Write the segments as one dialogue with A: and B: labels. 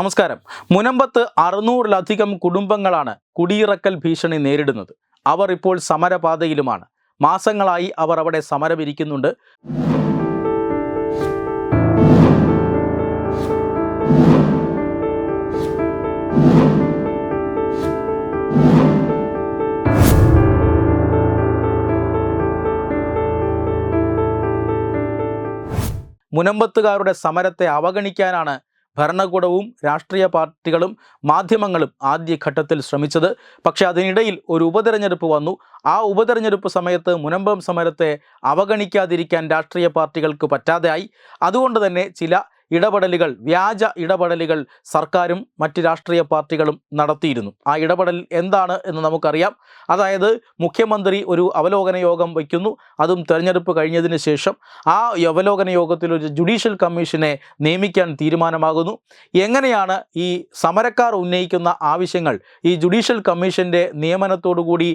A: നമസ്കാരം. മുനമ്പത്ത് അറുന്നൂറിലധികം കുടുംബങ്ങളാണ് കുടിയിറക്കൽ ഭീഷണി നേരിടുന്നത്. അവർ ഇപ്പോൾ സമരപാതയിലുമാണ്. മാസങ്ങളായി അവർ അവിടെ സമരമിരിക്കുന്നുണ്ട്. മുനമ്പത്തുകാരുടെ സമരത്തെ അവഗണിക്കാനാണ് ഭരണകൂടവും രാഷ്ട്രീയ പാർട്ടികളും മാധ്യമങ്ങളും ആദ്യഘട്ടത്തിൽ ശ്രമിച്ചത്. പക്ഷേ അതിനിടയിൽ ഒരു ഉപതെരഞ്ഞെടുപ്പ് വന്നു. ആ ഉപതെരഞ്ഞെടുപ്പ് സമയത്ത് മുനമ്പം സമരത്തെ അവഗണിക്കാതിരിക്കാൻ രാഷ്ട്രീയ പാർട്ടികൾക്ക് പറ്റാതെയായി. അതുകൊണ്ട് തന്നെ ചില ഇടപെടലുകൾ വ്യാജ ഇടപെടലുകൾ സർക്കാരും മറ്റ് രാഷ്ട്രീയ പാർട്ടികളും നടത്തിയിരുന്നു. ആ ഇടപെടൽ എന്താണ് എന്ന് നമുക്കറിയാം. അതായത് മുഖ്യമന്ത്രി ഒരു അവലോകന യോഗം വയ്ക്കുന്നു. അതും തെരഞ്ഞെടുപ്പ് കഴിഞ്ഞതിന് ശേഷം ആ അവലോകന യോഗത്തിൽ ഒരു ജുഡീഷ്യൽ കമ്മീഷനെ നിയമിക്കാൻ തീരുമാനമാകുന്നു. എങ്ങനെയാണ് ഈ സമരക്കാർ ഉന്നയിക്കുന്ന ആവശ്യങ്ങൾ ഈ ജുഡീഷ്യൽ കമ്മീഷന്റെ നിയമനത്തോടുകൂടി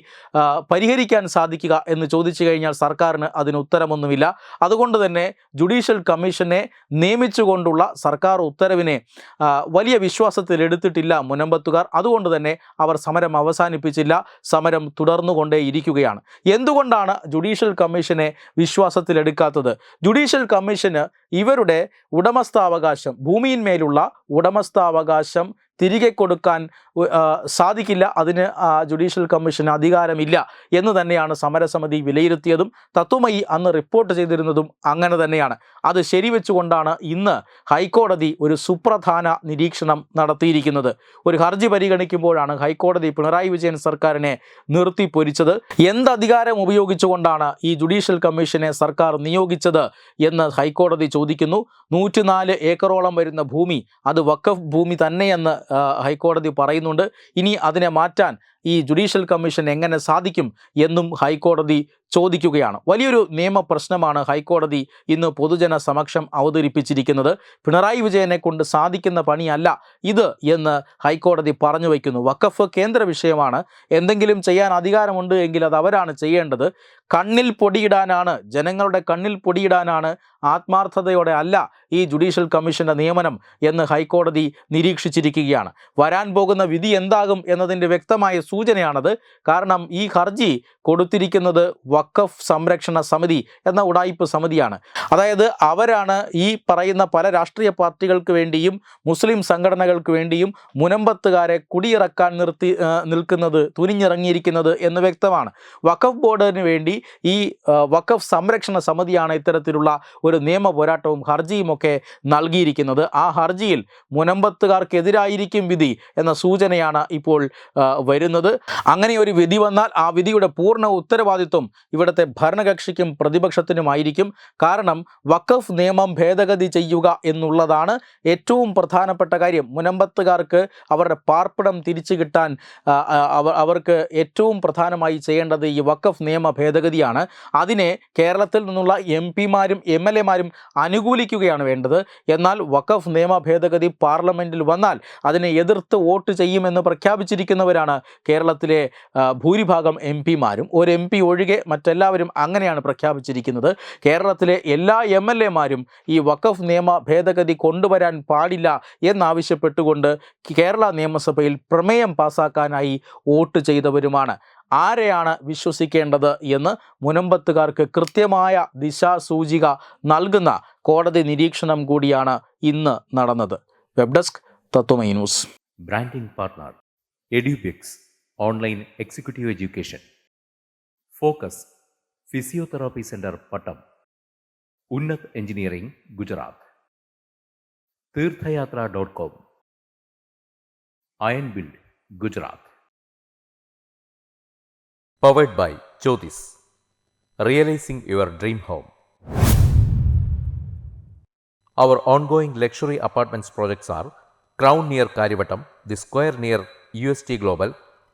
A: പരിഹരിക്കാൻ സാധിക്കുക എന്ന് ചോദിച്ചു കഴിഞ്ഞാൽ സർക്കാരിന് അതിന് ഉത്തരമൊന്നുമില്ല. അതുകൊണ്ട് തന്നെ ജുഡീഷ്യൽ കമ്മീഷനെ നിയമിച്ചുകൊണ്ടുള്ള സർക്കാർ ഉത്തരവിനെ വലിയ വിശ്വാസത്തിൽ എടുത്തിട്ടില്ല മുനമ്പത്തുകാർ. അതുകൊണ്ട് തന്നെ അവർ സമരം അവസാനിപ്പിച്ചില്ല സമരം തുടർന്നുകൊണ്ടേയിരിക്കുകയാണ് എന്തുകൊണ്ടാണ് ജുഡീഷ്യൽ കമ്മീഷനെ വിശ്വാസത്തിലെടുക്കാത്തത് ജുഡീഷ്യൽ കമ്മീഷന് ഇവരുടെ ഉടമസ്ഥാവകാശം ഭൂമിയിന്മേലുള്ള ഉടമസ്ഥാവകാശം തിരികെ കൊടുക്കാൻ സാധിക്കില്ല. അതിന് ജുഡീഷ്യൽ കമ്മീഷന് അധികാരമില്ല എന്ന് തന്നെയാണ് സമരസമിതി വിലയിരുത്തിയതും തത്വമയി അന്ന് റിപ്പോർട്ട് ചെയ്തിരുന്നതും അങ്ങനെ തന്നെയാണ്. അത് ശരിവെച്ചുകൊണ്ടാണ് ഇന്ന് ഹൈക്കോടതി ഒരു സുപ്രധാന നിരീക്ഷണം നടത്തിയിരിക്കുന്നത്. ഒരു ഹർജി പരിഗണിക്കുമ്പോഴാണ് ഹൈക്കോടതി പിണറായി വിജയൻ സർക്കാരിനെ നിർത്തിപ്പൊരിച്ചത് എന്ത് അധികാരം ഉപയോഗിച്ചുകൊണ്ടാണ് ഈ ജുഡീഷ്യൽ കമ്മീഷനെ സർക്കാർ നിയോഗിച്ചത് എന്ന് ഹൈക്കോടതി ചോദിക്കുന്നു. നൂറ്റിനാല് ഏക്കറോളം വരുന്ന ഭൂമി അത് വക്കഫ് ഭൂമി തന്നെയെന്ന് ഹൈക്കോടതി പറയുന്നുണ്ട്. ഇനി അതിനെ മാറ്റാൻ ഈ ജുഡീഷ്യൽ കമ്മീഷൻ എങ്ങനെ സാധിക്കും എന്നും ഹൈക്കോടതി ചോദിക്കുകയാണ്. വലിയൊരു നിയമ പ്രശ്നമാണ് ഹൈക്കോടതി ഇന്ന് പൊതുജന സമക്ഷം അവതരിപ്പിച്ചിരിക്കുന്നത്. പിണറായി വിജയനെ കൊണ്ട് സാധിക്കുന്ന പണിയല്ല ഇത് എന്ന് ഹൈക്കോടതി പറഞ്ഞു വയ്ക്കുന്നു. വഖഫ് കേന്ദ്ര വിഷയമാണ്. എന്തെങ്കിലും ചെയ്യാൻ അധികാരമുണ്ട് എങ്കിൽ അത് അവരാണ് ചെയ്യേണ്ടത്. കണ്ണിൽ പൊടിയിടാനാണ് ജനങ്ങളുടെ കണ്ണിൽ പൊടിയിടാനാണ് ആത്മാർത്ഥതയോടെ അല്ല ഈ ജുഡീഷ്യൽ കമ്മീഷന്റെ നിയമനം എന്ന് ഹൈക്കോടതി നിരീക്ഷിച്ചിരിക്കുകയാണ്. വരാൻ പോകുന്ന വിധി എന്താകും എന്നതിന്റെ വ്യക്തമായ സൂചനയാണത്. കാരണം ഈ ഹർജി കൊടുത്തിരിക്കുന്നത് വഖഫ് സംരക്ഷണ സമിതി എന്ന ഉടായിപ്പ് സമിതിയാണ്. അതായത് അവരാണ് ഈ പറയുന്ന പല രാഷ്ട്രീയ പാർട്ടികൾക്ക് വേണ്ടിയും മുസ്ലിം സംഘടനകൾക്ക് വേണ്ടിയും മുനമ്പത്തുകാരെ കുടിയിറക്കാൻ നിർത്തി നിൽക്കുന്നത് തുനിഞ്ഞിറങ്ങിയിരിക്കുന്നത് എന്ന് വ്യക്തമാണ്. വഖഫ് ബോർഡിന് വേണ്ടി ഈ വഖഫ് സംരക്ഷണ സമിതിയാണ് ഇത്തരത്തിലുള്ള ഒരു നിയമ പോരാട്ടവും ഹർജിയുമൊക്കെ നൽകിയിരിക്കുന്നത്. ആ ഹർജിയിൽ മുനമ്പത്തുകാർക്കെതിരായിരിക്കും വിധി എന്ന സൂചനയാണ് ഇപ്പോൾ ആ, വരുന്നത് അങ്ങനെ ഒരു വിധി വന്നാൽ ആ വിധിയുടെ പൂർണ ഉത്തരവാദിത്വം ഇവിടുത്തെ ഭരണകക്ഷിക്കും പ്രതിപക്ഷത്തിനുമായിരിക്കും. കാരണം വഖഫ് നിയമം ഭേദഗതി ചെയ്യുക എന്നുള്ളതാണ് ഏറ്റവും പ്രധാനപ്പെട്ട കാര്യം. മുനമ്പത്തുകാർക്ക് അവരുടെ പാർപ്പിടം തിരിച്ചു കിട്ടാൻ അവർക്ക് ഏറ്റവും പ്രധാനമായി ചെയ്യേണ്ടത് ഈ വഖഫ് നിയമ ഭേദഗതിയാണ്. അതിനെ കേരളത്തിൽ നിന്നുള്ള എം പിമാരും എം എൽ എമാരും അനുകൂലിക്കുകയാണ് വേണ്ടത്. എന്നാൽ വഖഫ് നിയമ ഭേദഗതി പാർലമെന്റിൽ വന്നാൽ അതിനെ എതിർത്ത് വോട്ട് ചെയ്യുമെന്ന് പ്രഖ്യാപിച്ചിരിക്കുന്നവരാണ് കേരളത്തിലെ ഭൂരിഭാഗം എം പിമാരും ഒരു എം പി ഒഴികെ മറ്റെല്ലാവരും അങ്ങനെയാണ് പ്രഖ്യാപിച്ചിരിക്കുന്നത്. കേരളത്തിലെ എല്ലാ എം എൽ എമാരും ഈ വഖഫ് നിയമ ഭേദഗതി കൊണ്ടുവരാൻ പാടില്ല എന്നാവശ്യപ്പെട്ടുകൊണ്ട് കേരള നിയമസഭയിൽ പ്രമേയം പാസാക്കാനായി വോട്ട് ചെയ്തവരുമാണ്. ആരെയാണ് വിശ്വസിക്കേണ്ടത് എന്ന് മുനമ്പത്തുകാർക്ക് കൃത്യമായ ദിശാസൂചിക നൽകുന്ന കോടതി നിരീക്ഷണം കൂടിയാണ് ഇന്ന് നടന്നത്. Web desk Tatwamayi news.
B: Branding online executive education focus physiotherapy centre Pattom Unnath engineering Gujarat Theerthayathra dot com iron build Gujarat powered by Jyothis realising your dream home Our ongoing luxury apartments projects are Crown near Karivattam, the Square near UST Global,